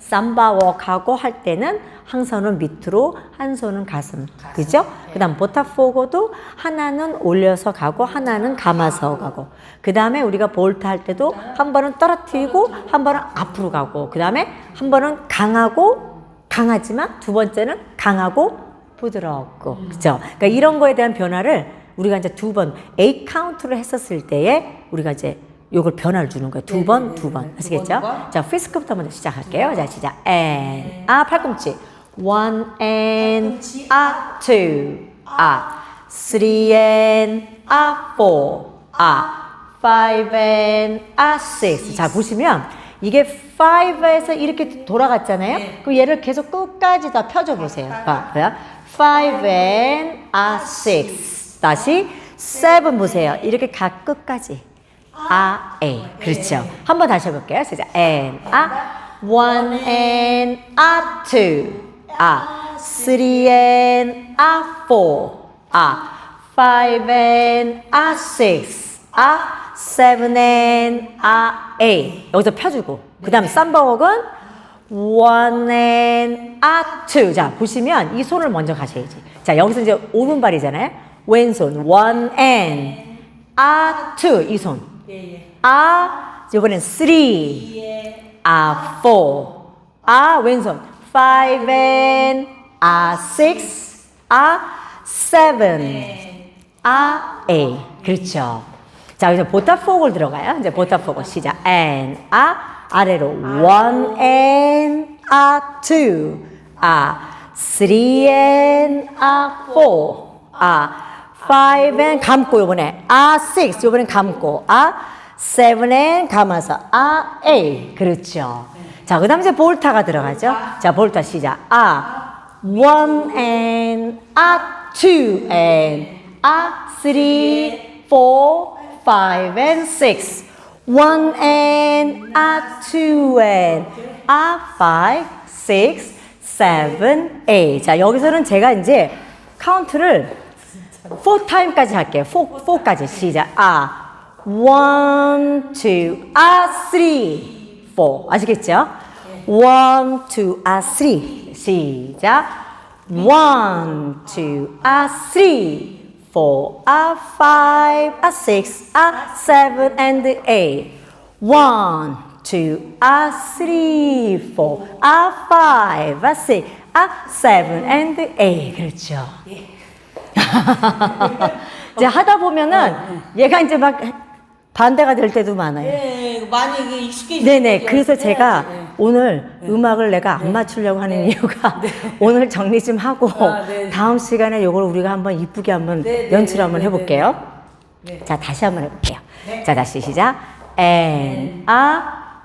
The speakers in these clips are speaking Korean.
삼바 워크하고 할 때는 한 손은 밑으로 한 손은 가슴. 그죠? 그다음 보타포고도 하나는 올려서 가고 하나는 감아서 가고. 그 다음에 우리가 볼트 할 때도 한 번은 떨어뜨리고 한 번은 앞으로 가고. 그 다음에 한 번은 강하고 강하지만 두 번째는 강하고 부드럽고. 그죠? 그러니까 이런 거에 대한 변화를 우리가 이제 두번 A 카운트를 했었을 때에 우리가 이제 요걸 변화를 주는 거예요. 두 번, 두 번. 아시겠죠? 자, 피스크부터 먼저 시작할게요. 자, 시작. And, 아, 팔꿈치. One and, 아, two, 아, three and, 아, four, 아, five and, 아, six. 자, 보시면 이게 five에서 이렇게 돌아갔잖아요. 그럼 얘를 계속 끝까지 다 펴줘 보세요. 봐, 봐요. five and, 아, six. 다시 seven 보세요. 이렇게 가 끝까지. 아, A. 그렇죠. 한번 다시 해볼게요. 시작. And, 아. One and, 아, two. 아. Three and, 아, four. 아. Five and, 아, six. 아. Seven and, 아, A. 여기서 펴주고. 그 다음 쌈바웍은 one and, 아, two. 자, 보시면 이 손을 먼저 가셔야지. 자, 여기서 이제 오른발이잖아요. 왼손. one and, 아, two. 이 손. 아, 이번엔 three, 아, four, 아, 왼손, five and, 아, six, 아, seven, 아, eight. 그렇죠. 자, 이제 보타포글 들어가요. 이제 보타포글 시작. and, 아, 아래로 one and, 아, two, 아, three and, 아, four, 아, five and 감고 요번에 아 six 요번엔 감고 아 seven and 감아서 아 eight 그렇죠. 자 그 다음 이제 볼타가 들어가죠. 자 볼타 시작 아 one and 아 two and 아 three four five and six one and 아 two and 아 five six seven eight 자 여기서는 제가 이제 카운트를 4 타임까지 할게요. 4, 4까지 시작. 아, 1, 2, 아, 3, 4. 아시겠죠? 1, 2, 아, 3. 시작. 1, 2, 아, 3, 4, 아, 5, 아, 6, 아, 7, and 8. 1, 2, 아, 3, 4, 아, 5, 아, 6, 아, 7, and 8. 그렇죠. 이제 하다 보면은 얘가 이제 막 반대가 될 때도 많아요. 네, 많이 이게 익숙해지. 네네. 그래서 제가 오늘 음악을 내가 안 맞추려고 하는 이유가 오늘 정리 좀 하고 아, 네. 다음 시간에 이걸 우리가 한번 이쁘게 한번 네, 네, 연출 네, 한번 네, 해볼게요. 네. 자, 다시 한번 해볼게요. 자, 다시 시작. And, a,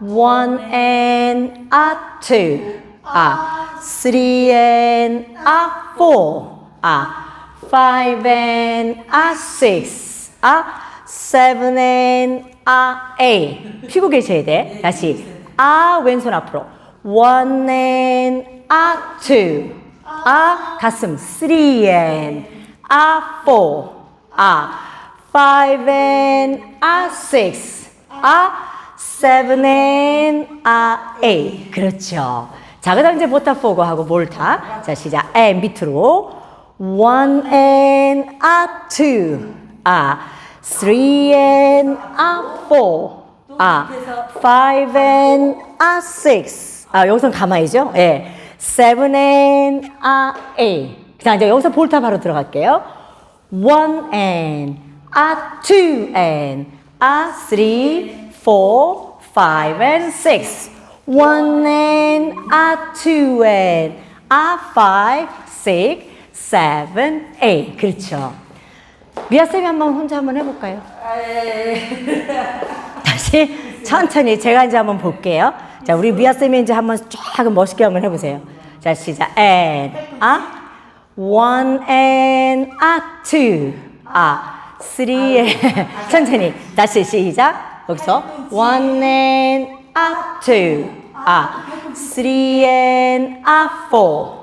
one and, a, two, a, three and, a, four, a, five and, a, six, a, seven and, a, eight. 피고 계셔야 돼. 다시. 아, 왼손 앞으로. One and, a, two, 아, 가슴. Three and, a, four, 아, five and a six, a seven and a eight. 그렇죠. 자, 그다음 이제 보타 포고 하고 몰타. 자, 시작. and 밑으로 one and a two, a three and a four, a five and a six. 아, 여기서 가만히죠? 예. seven and a eight. 자, 이제 여기서 볼타 바로 들어갈게요. one and a two and a three, four, five and six. One and a two and a five, six, seven, eight. 그렇죠. 미아 쌤이 한번 혼자 한번 해볼까요? 다시 천천히 제가 이제 한번 볼게요. 자, 우리 미아 쌤이 이제 한번 쫙 멋있게 한번 해보세요. 자, 시작. And, 아, one and a two, 아, three and 천천히 다시 시작. 여기서 one and a two, 아, three and a four,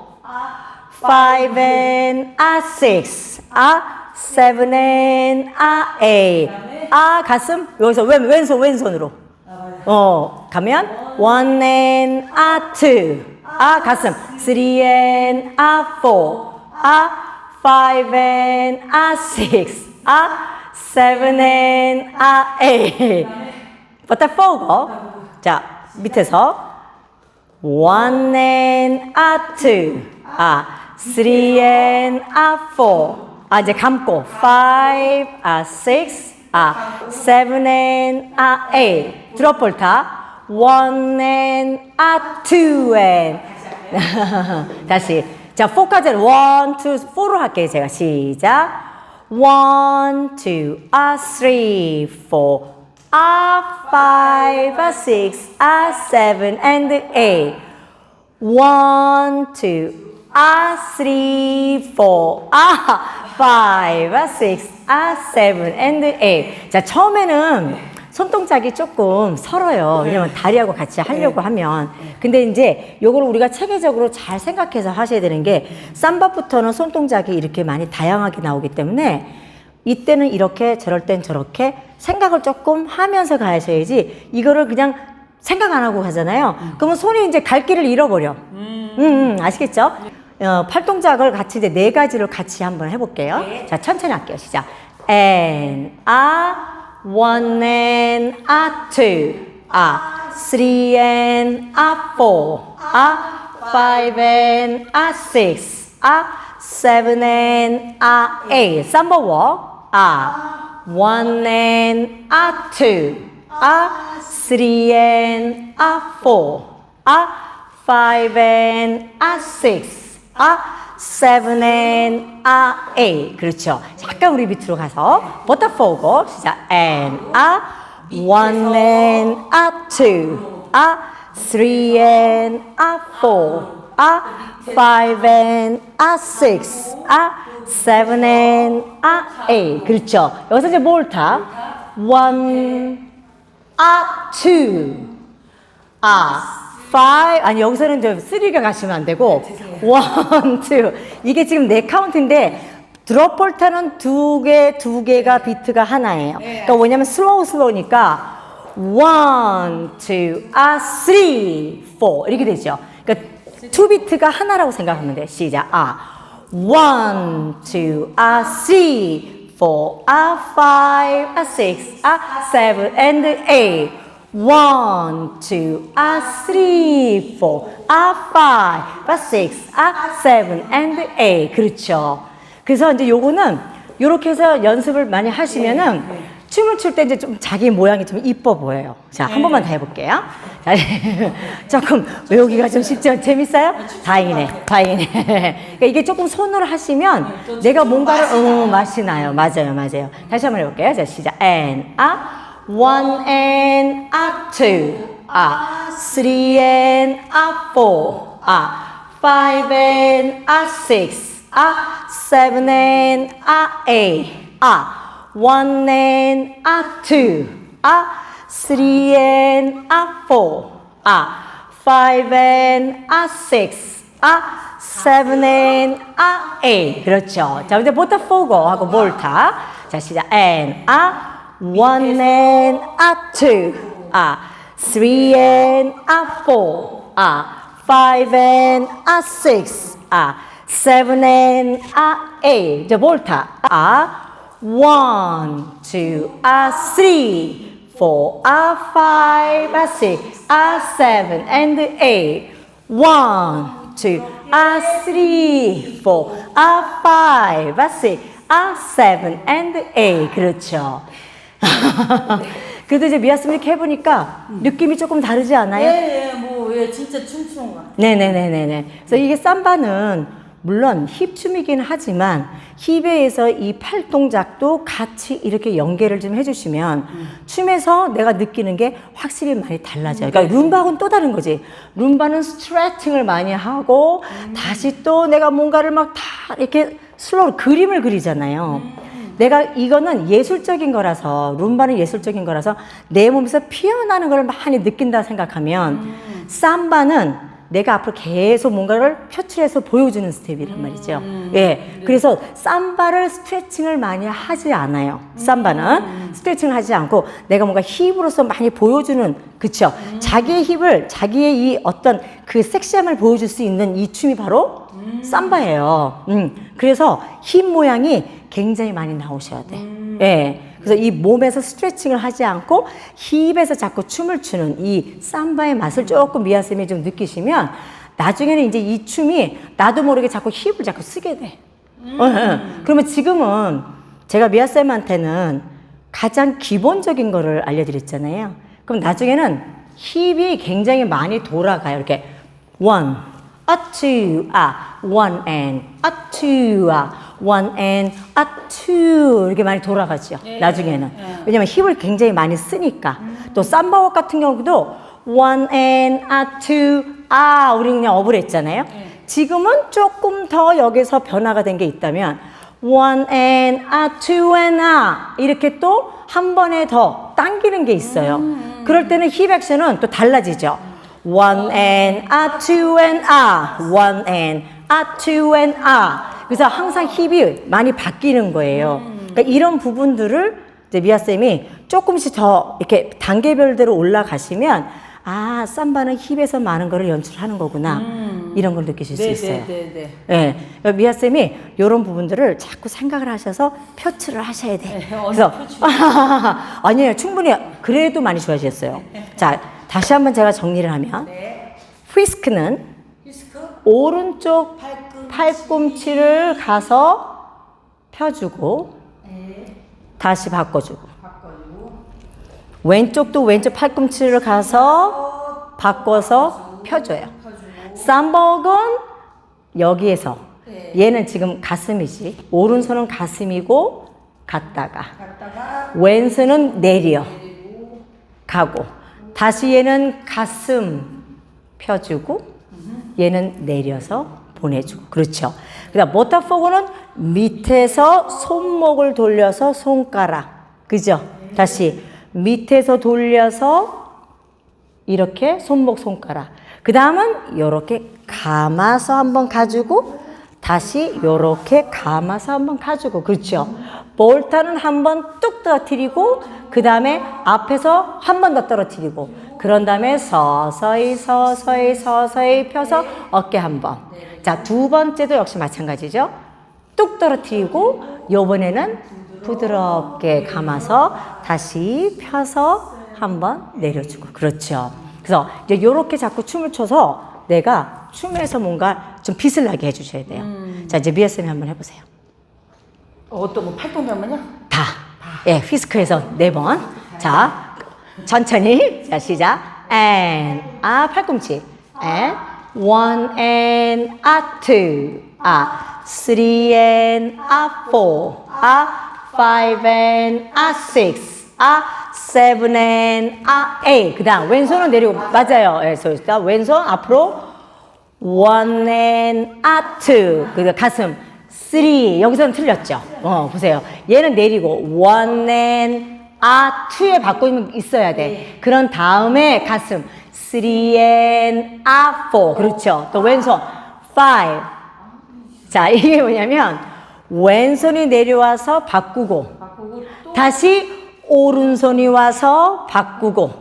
five and a six, 아, seven and a eight, 아, 가슴 여기서 왼 왼손 왼손으로. 어, 가면 one and a two. 아, 가슴. three and a four. 아, five and a six. 아, seven and a eight. 버터 포고. 자, 밑에서 one and a two. 아, three and a four. 아, 이제 감고 five, 아, six, 아, seven and a eight. 드롭 볼타. one and a two and. 다시. 자, four까지는 one, two, four로 할게요. 제가 시작. one, two, a three, four. a five, a six, a seven, and eight. One, two, a three, four, a five, a six, a seven, and eight. 자, 처음에는 손동작이 조금 설어요. 왜냐면 다리하고 같이 하려고 하면. 근데 이제 요거를 우리가 체계적으로 잘 생각해서 하셔야 되는 게 쌈바부터는 손동작이 이렇게 많이 다양하게 나오기 때문에 이때는 이렇게 저럴 땐 저렇게 생각을 조금 하면서 가셔야지 이거를 그냥 생각 안 하고 가잖아요. 그러면 손이 이제 갈 길을 잃어버려. 음, 음, 아시겠죠? 어, 팔 동작을 같이 이제 네 가지를 같이 한번 해볼게요. 자, 천천히 할게요. 시작. and, a, one and, a, two, a, three and, a, four, a, five and, a, six, a, seven and, a, eight. 삼번 walk. 아, one and a two, a three and a four, a five and a six, a seven and a eight. 그렇죠. 잠깐 우리 밑으로 가서 버터포고 시작. and a one and a two, a three and a four, a five and a six, a seven and a. 그렇죠. 여기서 이제 뭘 타? one, a two, a five. 아니 여기서는 이제 three가 가시면 안 되고 one, two. 이게 지금 네 카운트인데 드롭 볼타는 두 개, 두 개가 비트가 하나예요. 그러니까 뭐냐면 슬로우 슬로우니까 one, two, a three, four 이렇게 되죠. 그러니까 투 비트가 하나라고 생각하면 돼. 시작. 아. One, two, a three, four, a five, a six, a seven, and eight. One, two, a three, four, a five, a six, a seven, and eight. 그렇죠. 그래서 이제 요거는 요렇게 해서 연습을 많이 하시면은 춤을 출 때 이제 좀 자기 모양이 좀 이뻐 보여요. 자, 한 번만 더 해볼게요. 자, 조금 외우기가 좀 쉽죠? 재밌어요? 다행이네, 다행이네. 그러니까 이게 조금 손으로 하시면 내가 뭔가를, 어, 맛이 나요. 맞아요, 맞아요. 다시 한번 해볼게요. 자, 시작. and, a, one and a two, a, three and a four, a, five and a six, a, seven and a eight, a, one and a two, a three and a four, a five and a six, a seven and a eight. 그렇죠. 자, 이제 보타 포고 하고 몰타. 자, 시작. and a one and a two, a three and a four, a five and a six, a seven and a eight. 이제 몰타. a one, two, a three, four, a five, a six, a seven, and eight. One, two, a three, four, a five, a six, a seven, and eight. 그렇죠. 그래도 이제 이렇게 해보니까 느낌이 조금 다르지 않아요? 예, 예, 뭐, 예, 진짜 춤추는 거. 네네네네네. 그래서 이게 삼바는 물론 힙춤이긴 하지만 힙에서 이 팔 동작도 같이 이렇게 연계를 좀 해주시면 춤에서 내가 느끼는 게 확실히 많이 달라져요. 그러니까 룸바하고는 또 다른 거지. 룸바는 스트레칭을 많이 하고 다시 또 내가 뭔가를 막 다 이렇게 슬로우 그림을 그리잖아요. 내가 이거는 예술적인 거라서 룸바는 예술적인 거라서 내 몸에서 피어나는 걸 많이 느낀다 생각하면 삼바는 내가 앞으로 계속 뭔가를 표출해서 보여주는 스텝이란 말이죠. 예. 그래서 삼바를 스트레칭을 많이 하지 않아요. 삼바는 스트레칭을 하지 않고 내가 뭔가 힙으로서 많이 보여주는 그쵸. 자기의 힙을 자기의 이 어떤 그 섹시함을 보여줄 수 있는 이 춤이 바로 삼바예요. 음. 그래서 힙 모양이 굉장히 많이 나오셔야 돼. 예. 그래서 이 몸에서 스트레칭을 하지 않고 힙에서 자꾸 춤을 추는 이 삼바의 맛을 조금 미아 쌤이 좀 느끼시면 나중에는 이제 이 춤이 나도 모르게 자꾸 힙을 자꾸 쓰게 돼. 어, 예. 그러면 지금은 제가 미아 쌤한테는 가장 기본적인 거를 알려드렸잖아요. 그럼 나중에는 힙이 굉장히 많이 돌아가요. 이렇게 one, a two, 아, one and a two, 아, one and a two 이렇게 많이 돌아가죠. 나중에는 왜냐면 힙을 굉장히 많이 쓰니까 또 삼바워 같은 경우도 one and a two, 아, 우리 그냥 업을 했잖아요. 지금은 조금 더 여기서 변화가 된 게 있다면 one and a two and a 이렇게 또 한 번에 더 당기는 게 있어요. 그럴 때는 힙 액션은 또 달라지죠. one and a two and a one and a two and a 그래서 항상 힙이 많이 바뀌는 거예요. 그러니까 이런 부분들을 이제 미아 쌤이 조금씩 더 이렇게 단계별대로 올라가시면 아 삼바는 힙에서 많은 거를 연출하는 거구나 이런 걸 느끼실 수 있어요. 네 네네. 예, 미아 쌤이 이런 부분들을 자꾸 생각을 하셔서 표출을 하셔야 돼. 네, 그래서? 아니에요, 충분히 그래도 많이 좋아지셨어요. 자, 다시 한번 제가 정리를 하면 네. 휘스크는 디스크 오른쪽 팔꿈치. 팔꿈치 를 가서 펴주고 네. 다시 바꿔주고 바꿔주고. 왼쪽도 왼쪽 팔꿈치를 가서 바꿔서 펴줘요. 쌈벅은 여기에서. 네. 얘는 지금 가슴이지. 오른손은 가슴이고 갔다가. 갔다가 왼손은 내려. 내리고. 가고. 다시 얘는 가슴 펴주고 얘는 내려서 보내주고. 그렇죠. 그다음 모타포고는 밑에서 손목을 돌려서 손가락. 그죠? 다시 밑에서 돌려서 이렇게 손목 손가락 그 다음은 이렇게 감아서 한번 가지고 다시 이렇게 감아서 한번 가지고 그렇죠? 볼타는 한번 뚝 떨어뜨리고 그 다음에 앞에서 한 번 더 떨어뜨리고 그런 다음에 서서히 서서히 서서히 펴서 어깨 한번 자 두 번째도 역시 마찬가지죠. 뚝 떨어뜨리고 요번에는 부드럽게 감아서 다시 펴서 한번 내려주고 그렇죠. 그래서 이제 요렇게 자꾸 춤을 춰서 내가 춤에서 뭔가 좀 빛을 나게 해주셔야 돼요. 자 이제 미아 쌤이 한번 해보세요. 어, 어떤 거 팔꿈치 한번요? 다. 예, 휘스크에서 네 번. 자, 천천히. 자, 시작. and, 아, 팔꿈치. and, one and, a two, 아, three and, a four, 아, five and, a six, 아, seven and, a eight. 그 다음, 왼손은 내리고, 맞아요. 예, 저, 일단 왼손 앞으로, one and a two. 그 가슴. three. 여기서는 틀렸죠. 어, 보세요. 얘는 내리고 one and a two에 바꾸면 있어야 돼. 그런 다음에 가슴. three and a four. 그렇죠. 또 왼손. five. 자, 이게 뭐냐면 왼손이 내려와서 바꾸고 다시 오른손이 와서 바꾸고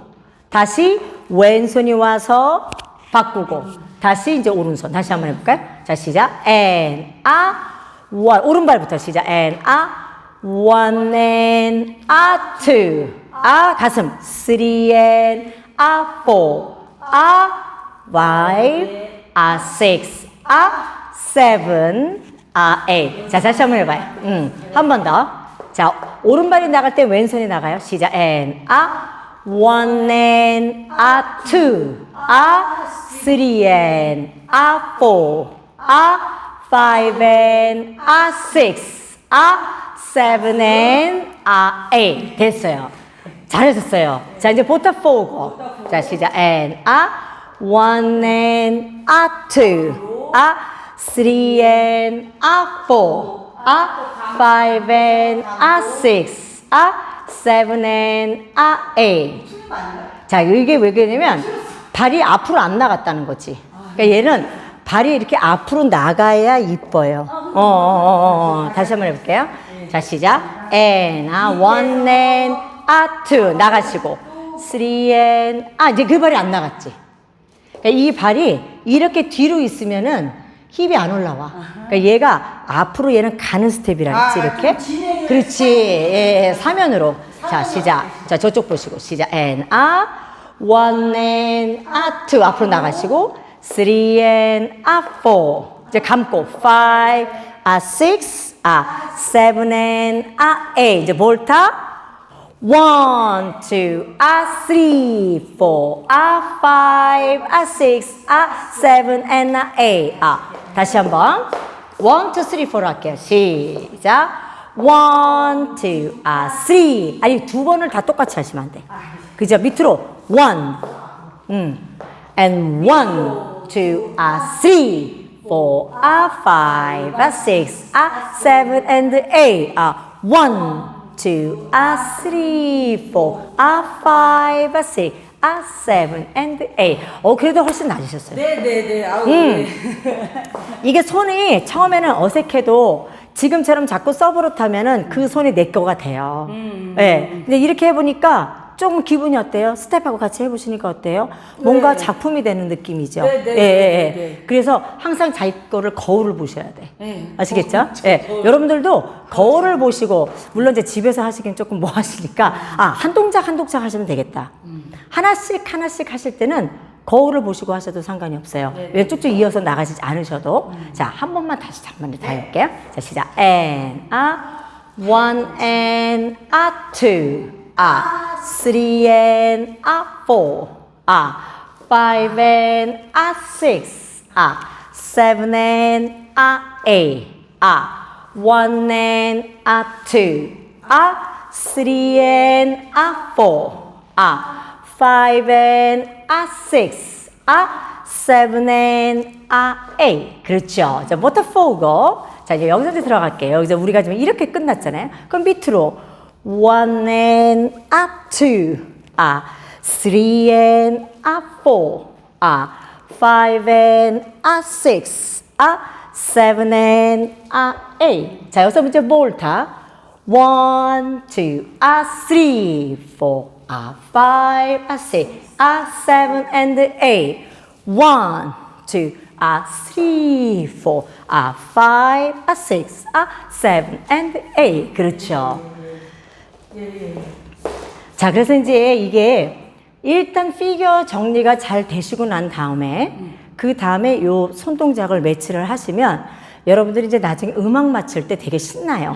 다시 왼손이 와서 바꾸고 다시 이제 오른손. 다시 한번 해볼까요? 자 시작. And a one. 오른발부터 시작. And a one. And a two. A 가슴. three. And a four. A five. A six. A seven. A eight. 자 다시 한번 해봐요. 음한 번 더. 자, 오른발이 나갈 때 왼손이 나가요. 시작. and, a, one and, a, two, a, three and, a, four, a, five and, a, six, a, seven and, a, eight. 됐어요. 잘하셨어요. 자, 이제 보타 포고. 자, 시작. and, a, one and, a, two, a, three and, a, four, a, five and, a, six, a, seven and, a, eight. 자, 이게 왜 그러냐면 발이 앞으로 안 나갔다는 거지. 그러니까 얘는 발이 이렇게 앞으로 나가야 이뻐요. 어, 어, 어, 어, 어. 다시 한번 해볼게요. 자, 시작. and, 아, one and, 아, two. 나가시고. three and, 아, 이제 그 발이 안 나갔지. 그러니까 이 발이 이렇게 뒤로 있으면은 힙이 안 올라와. 그러니까 얘가 앞으로 얘는 가는 스텝이라겠지, 아, 이렇게. 그렇지. 예, 예, 사면으로. 자, 시작. 자, 저쪽 보시고. 시작. and, 아, one and, 아, two. 앞으로 나가시고. three and, 아, four. 이제 감고. five, 아, six, 아, seven and, 아, eight. 이제 볼타. One, two, ah, three, four, ah, five, ah, six, ah, seven, and ah, eight. 아, 다시 한번. One, two, three, four 할게요. 시작. One, two, ah, three. 아니, 두 번을 다 똑같이 하시면 안 돼. 그죠? 밑으로. One. 음. And one, two, ah, three, four, ah, five, ah, six, ah, seven, and eight. 아, one, two, ah, three, four, ah, five, ah, six, ah, seven, and eight. 어, 그래도 훨씬 나으셨어요. 네네네. 아우. 음. 네. 이게 손이 처음에는 어색해도 지금처럼 자꾸 서브로 타면은 그 손이 내 거가 돼요. 음. 예. 근데 이렇게 해보니까 조금 기분이 어때요? 스텝하고 같이 해보시니까 어때요? 뭔가 네. 작품이 되는 느낌이죠. 네, 네, 예, 네, 예, 네, 예. 네. 그래서 항상 자기 거를 거울을 보셔야 돼. 네. 아시겠죠? 예. 여러분들도 거울을 보시고, 물론 이제 집에서 하시긴 조금 뭐 하시니까, 아, 한 동작 한 동작 하시면 되겠다. 하나씩 하나씩 하실 때는 거울을 보시고 하셔도 상관이 없어요. 왜 쭉쭉 이어서 나가시지 않으셔도. 자, 한 번만 다시 잠깐만 다 해볼게요. 자, 시작. and, 아, one and, 아, two, 아, three and, 아, four, 아, five and, 아, six, 아, seven and, 아, eight, 아, one and, 아, two, 아, three and, 아, four, 아, five and 아 six, 아 seven and 아 eight. 그렇죠. 자, 모터 포고. 자, 이제 여기서 이제 들어갈게요. 여기서 우리가 지금 이렇게 끝났잖아요. 그럼 밑으로 one and 아 two, 아 three and 아 four, 아 five and 아 six, 아 seven and 아 eight. 자, 여기서 이제 볼타. One, two, ah, three, four, ah, five, ah, six, ah, seven, and eight. One, two, ah, three, four, ah, five, ah, six, ah, seven, and eight. 그렇죠. 자, 그래서 이제 이게 일단 피겨 정리가 잘 되시고 난 다음에 그 다음에 요 손동작을 매치를 하시면 여러분들이 이제 나중에 음악 맞출 때 되게 신나요.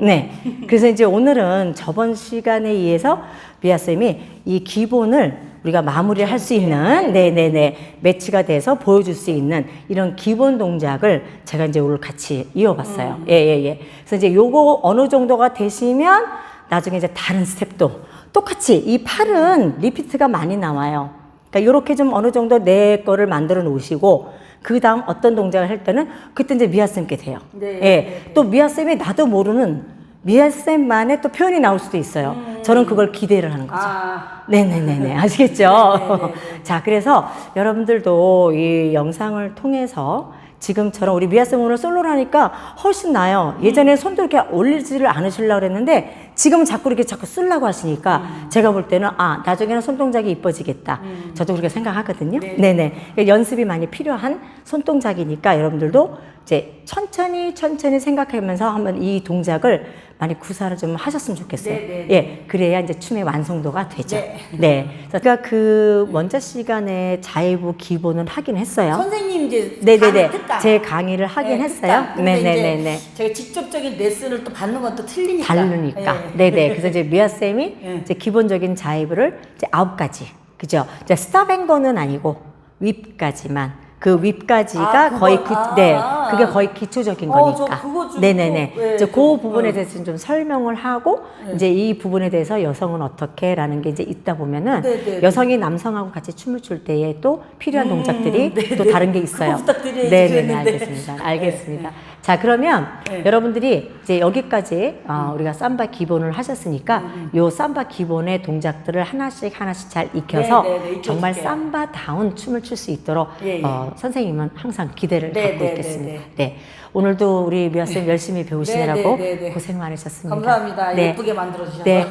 네. 그래서 이제 오늘은 저번 시간에 의해서 미아쌤이 이 기본을 우리가 마무리를 할 수 있는 네네네 매치가 돼서 보여줄 수 있는 이런 기본 동작을 제가 이제 오늘 같이 이어봤어요. 예예예. 그래서 이제 요거 어느 정도가 되시면 나중에 이제 다른 스텝도 똑같이 이 팔은 리피트가 많이 나와요. 그러니까 이렇게 좀 어느 정도 내 거를 만들어 놓으시고 그 다음 어떤 동작을 할 때는 그때 이제 미아 쌤께 돼요. 네, 예. 또 미아 쌤이 나도 모르는 미아 쌤만의 또 표현이 나올 수도 있어요. 저는 그걸 기대를 하는 거죠. 아. 네네네네. 아시겠죠? 자, 그래서 여러분들도 이 영상을 통해서 지금처럼 우리 미아 쌤 오늘 솔로라니까 훨씬 나아요. 예전에 손도 이렇게 올리지를 않으시려고 그랬는데 지금은 자꾸 이렇게 자꾸 쓰려고 하시니까 제가 볼 때는 아, 나중에는 손동작이 이뻐지겠다. 저도 그렇게 생각하거든요. 네 네. 그러니까 연습이 많이 필요한 손동작이니까 여러분들도 이제 천천히 천천히 생각하면서 한번 이 동작을 많이 구사를 좀 하셨으면 좋겠어요. 네네네. 예, 그래야 이제 춤의 완성도가 되죠. 네. 네. 제가 그 먼저 시간에 자이브 기본은 하긴 했어요. 선생님 이제 네네네. 제 강의를 하긴 네, 했어요. 네네네네. 제가 직접적인 레슨을 또 받는 건 또 틀리니까. 다르니까. 예. 네네. 그래서 이제 미아 쌤이 예. 이제 기본적인 자이브를 이제 아홉 가지. 그죠? 이제 스탑앤거는 아니고 윗까지만. 그 윗까지가 아, 거의 그, 아, 네, 아. 그게 거의 기초적인 어, 저 거니까. 그거 좀 네네네. 또, 예, 이제 그 좀, 부분에 어. 대해서 좀 설명을 하고 이제 이 부분에 대해서 여성은 어떻게라는 게 이제 있다 보면은 네네. 여성이 남성하고 같이 춤을 출 때에 또 필요한 동작들이 또 다른 게 있어요. 음, 그거 부탁드려야지 네네네 그랬는데. 알겠습니다. 알겠습니다. 자, 그러면 네. 여러분들이 이제 여기까지 어, 우리가 삼바 기본을 하셨으니까 요 삼바 기본의 동작들을 하나씩 하나씩 잘 익혀서 네, 네, 네, 익혀줄게요. 정말 삼바다운 춤을 출 수 있도록 예, 예. 어, 선생님은 항상 기대를 네, 갖고 네, 있겠습니다. 네, 네, 오늘도 우리 미아 쌤 열심히 배우시느라고 네, 네, 네. 고생 많으셨습니다. 감사합니다. 네. 예쁘게 만들어 주셔서. 네,